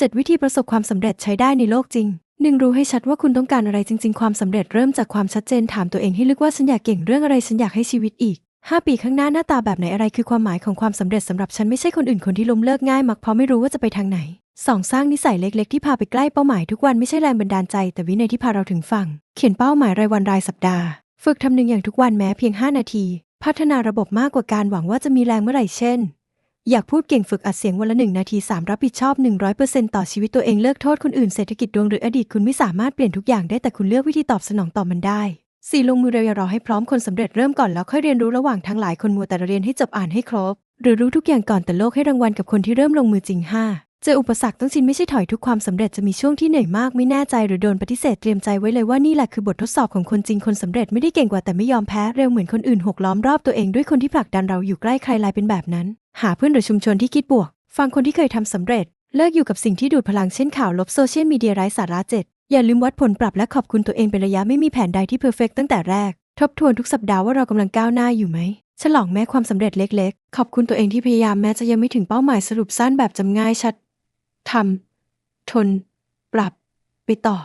7 วิธีประสบความสำเร็จใช้ได้ในโลกจริง 1. รู้ให้ชัดว่าคุณต้องการอะไรจริง ๆ ความสำเร็จเริ่มจากความชัดเจนถามตัวเองให้ลึกว่าฉันอยากเก่งเรื่องอะไรฉันอยากให้ชีวิตอีก 5 ปีข้างหน้าหน้าตาแบบไหนอะไรคือความหมายของความสำเร็จสำหรับฉันไม่ใช่คนอื่นคนที่ล้มเลิกง่ายมักเพราะไม่รู้ว่าจะไปทางไหน 2. สร้างนิสัยเล็ก ๆ ที่พาไปใกล้เป้าหมายทุกวันไม่ใช่แรงบันดาลใจ แต่วินัยที่พาเราถึงฝั่ง เขียนเป้าหมายรายวันรายสัปดาห์ ฝึกทำหนึ่งอย่างทุกวันแม้เพียง 5 นาที พัฒนาระบบมากกว่าการหวังว่าจะมีแรงเมื่อไหร่เช่น อยากพูดเก่งฝึกอัดเสียงวันละหนึ่งนาที 3 รับผิดชอบ 100%ต่อชีวิตตัวเองเลิกโทษคนอื่นเศรษฐกิจดวงหรืออดีตคุณไม่สามารถเปลี่ยนทุกอย่างได้แต่คุณเลือกวิธีตอบสนองต่อมันได้ 4. ลงมือเร็วอย่ารอให้พร้อมคนสำเร็จเริ่มก่อนแล้วค่อยเรียนรู้ระหว่างทางหลายคนมัวแต่เรียนให้จบอ่านให้ครบ หรือรู้ทุกอย่างก่อนแต่โลกให้รางวัลกับคนที่เริ่มลงมือจริง 5. เจออุปสรรคต้องชินไม่ใช่ถอยทุกความสำเร็จจะมีช่วงที่เหนื่อยมากไม่แน่ใจหรือโดนปฏิเสธเตรียมใจไว้เลยว่านี่แหละคือบททดสอบของคนจริงคนสำเร็จไม่ได้เก่งกว่าแต่ไม่ยอมแพ้เร็วเหมือนคนอื่นหกล้อมรอบตัวเองด้วยคนที่ผลักดันเราอยู่ใกล้ใครลายเป็นแบบนั้น หาเพื่อนหรือชุมชนที่คิดบวก ฟังคนที่เคยทำสำเร็จ เลิกอยู่กับสิ่งที่ดูดพลังเช่นข่าวลบโซเชียลมีเดียไร้สาระเจ็ดอย่าลืมวัดผลปรับและขอบคุณตัวเองเป็นระยะไม่มีแผนใดที่เพอร์เฟกตั้งแต่แรก ทบทวนทุกสัปดาห์ว่าเรากำลังก้าวหน้าอยู่ไหม ฉลองแม้ความสำเร็จเล็กๆ ขอบคุณตัวเองที่พยายามแม้จะยังไม่ถึงเป้าหมายสรุปสั้นแบบจำง่ายชัดทำทน ปรับ ไปต่อ